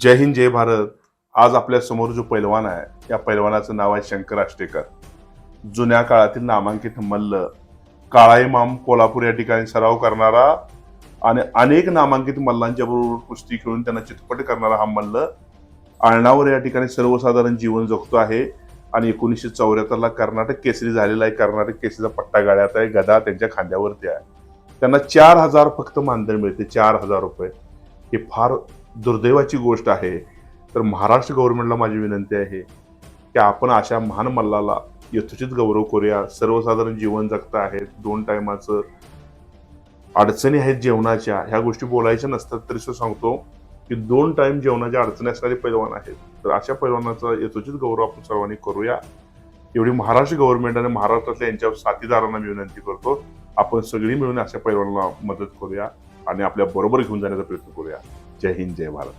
जय हिंद जय भारत. आज आपल्यासमोर जो पैलवान आहे या पैलवानाचं नाव आहे शंकर आष्टेकर जुन्या काळातील नामांकित मल्ल काळाईमाम कोल्हापूर या ठिकाणी सराव करणारा आणि अनेक नामांकित मल्लांच्या बरोबर कुस्ती खेळून त्यांना चितपट करणारा हा मल्ल आळणावर या ठिकाणी सर्वसाधारण जीवन जगतो आहे. आणि एकोणीसशे चौऱ्याहत्तरला कर्नाटक केसरी झालेला आहे. कर्नाटक केसरीचा पट्टा गाळ्यात आहे. गदा त्यांच्या खांद्यावरती आहे. त्यांना चार हजार फक्त मानधन मिळते. चार हजार रुपये. हे फार दुर्दैवाची गोष्ट आहे. तर महाराष्ट्र गव्हर्नमेंटला माझी विनंती आहे की आपण अशा महान मल्लाला यथोचित गौरव करूया. सर्वसाधारण जीवन जगता आहेत दोन टायमाचं अडचणी आहेत जेवणाच्या. ह्या गोष्टी बोलायच्या नसतात तरी सुद्धा सांगतो की दोन टाइम जेवणाच्या अडचणी असणारे पैलवान आहेत. तर अशा पैलवानाचा यथोचित गौरव आपण सर्वांनी करूया. एवढी महाराष्ट्र गव्हर्नमेंट आणि महाराष्ट्रातल्या यांच्या साथीदारांना मी विनंती करतो आपण सगळी मिळून अशा पैलवानाला मदत करूया आणि आपल्या बरोबर घेऊन जाण्याचा प्रयत्न करूया. जय हिंद जय भारत.